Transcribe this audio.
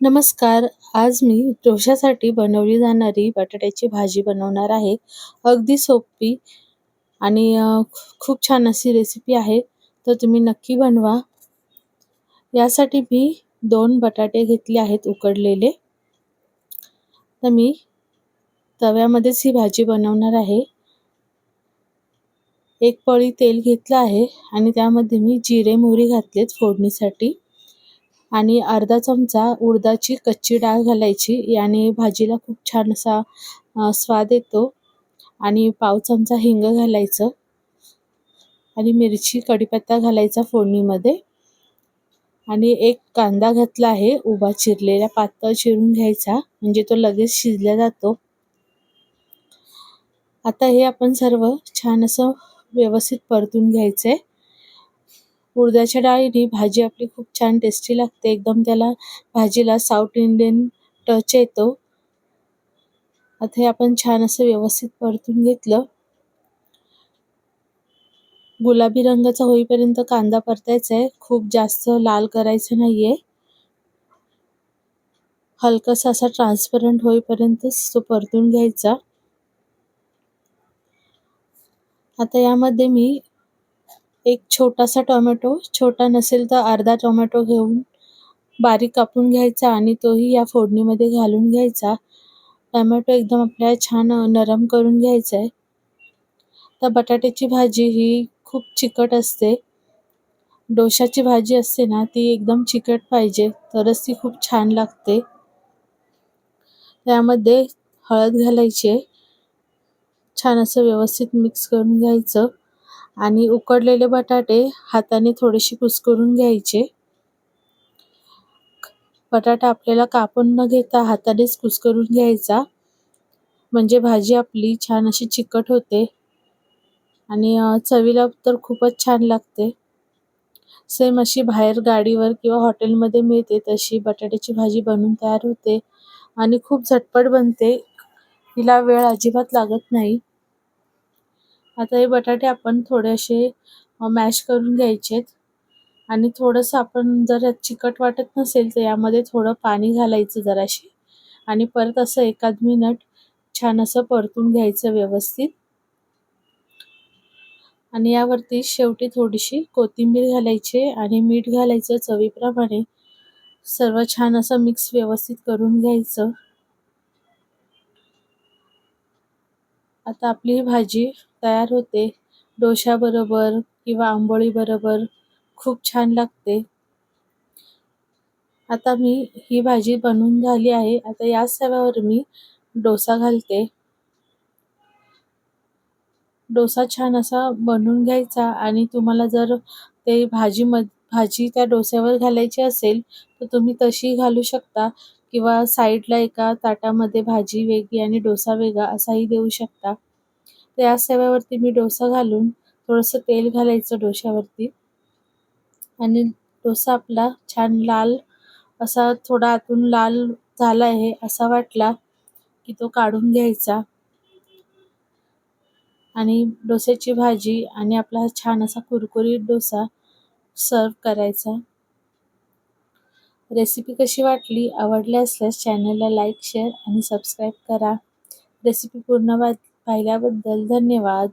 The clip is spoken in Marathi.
नमस्कार. आज मी डोश्यासाठी बनवली जाणारी बटाट्याची भाजी बनवणार आहे. अगदी सोपी आणि खूप छान अशी रेसिपी आहे. तर तुम्ही नक्की बनवा. यासाठी मी दोन बटाटे घेतले आहेत उकडलेले. तर मी तव्यामध्येच ही भाजी बनवणार आहे. एक पळी तेल घेतलं आहे आणि त्यामध्ये मी जिरे मोहरी घातलेत फोडणीसाठी. आणि अर्धा चमचा उडदाची कच्ची डाळ घालायची. याने भाजीला खूप छान असा स्वाद येतो. आणि पाव चमचा हिंग घालायचं. आणि मिरची कढीपत्ता घालायचा फोडणीमध्ये. आणि एक कांदा घातला आहे उभा चिरलेला पातळ चिरून घ्यायचा म्हणजे तो लगेच शिजला जातो. आता हे आपण सर्व छान असं व्यवस्थित परतून घ्यायचंय. उडदाच्या डाळीने भाजी आपली खूप छान टेस्टी लागते. एकदम त्याला भाजीला साऊथ इंडियन टच येतो. आता हे आपण छान असं व्यवस्थित परतून घेतलं. गुलाबी रंगाचा होईपर्यंत कांदा परतायचा आहे खूप जास्त लाल करायचं नाहीये. हलकासा असा ट्रान्सपरंट होईपर्यंतच तो परतून घ्यायचा. आता यामध्ये मी एक छोटासा टोमॅटो छोटा नसेल तर अर्धा टोमॅटो घेऊन बारीक कापून घ्यायचा आणि तोही या फोडणीमध्ये घालून घ्यायचा. टोमॅटो एकदम आपल्याला छान नरम करून घ्यायचा आहे. तर बटाट्याची भाजी ही खूप चिकट असते. डोशाची भाजी असते ना ती एकदम चिकट पाहिजे तरच ती खूप छान लागते. त्यामध्ये हळद घालायची छान असं व्यवस्थित मिक्स करून घ्यायचं. आणि उकडलेले बटाटे हाताने थोडेसे कुस्करून घ्यायचे. बटाटा आपल्याला कापून न घेता हातानेच कुस्करून घ्यायचा. म्हणजे भाजी आपली छान अशी चिकट होते. आणि चवीला तर खूपच छान लागते. सेम अशी बाहेर गाडीवर किंवा हॉटेलमध्ये मिळते तशी बटाट्याची भाजी बनवून तयार होते. आणि खूप झटपट बनते. हिला वेळ अजिबात लागत नाही. आता हे बटाटे आपण थोडेसे मॅश करून घ्यायचेत. आणि थोडंसं आपण जर चिकट वाटत नसेल तर यामध्ये थोडं पाणी घालायचं जराशी. आणि परत असं एकाद मिनट छान असं परतून घ्यायचं व्यवस्थित. आणि यावरती शेवटी थोडीशी कोथिंबीर घालायची आणि मीठ घालायचं चवीप्रमाणे. सर्व छान असं मिक्स व्यवस्थित करून घ्यायचं. आता आपली भाजी तयार होते. डोश्याबरोबर किंवा आंबोळीबरोबर खूप छान लागते. आता मी ही भाजी बनवून झाली आहे. आता या तव्यावर मी डोसा घालते. डोसा छान असा बनवून घ्यायचा आणि तुम्हाला जर ते भाजी भाजी त्या डोस्यावर घालायची असेल तर तुम्ही तशी घालू शकता. किंवा साईडला एका ताटामध्ये भाजी वेगळी आणि डोसा वेगळा असाही देऊ शकता. त्या तव्यावरती मी डोसा घालून थोडंसं तेल घालायचं डोश्यावरती. आणि डोसा आपला छान लाल असा थोडा आतून लाल झाला आहे असा वाटला की तो काढून घ्यायचा. आणि डोस्याची भाजी आणि आपला छान असा कुरकुरीत डोसा सर्व करायचा. रेसिपी कशी वाटली आवडली असल्यास चॅनलला लाईक शेअर आणि सबस्क्राईब करा. रेसिपी पूर्ण वा पाहिल्याबद्दल धन्यवाद.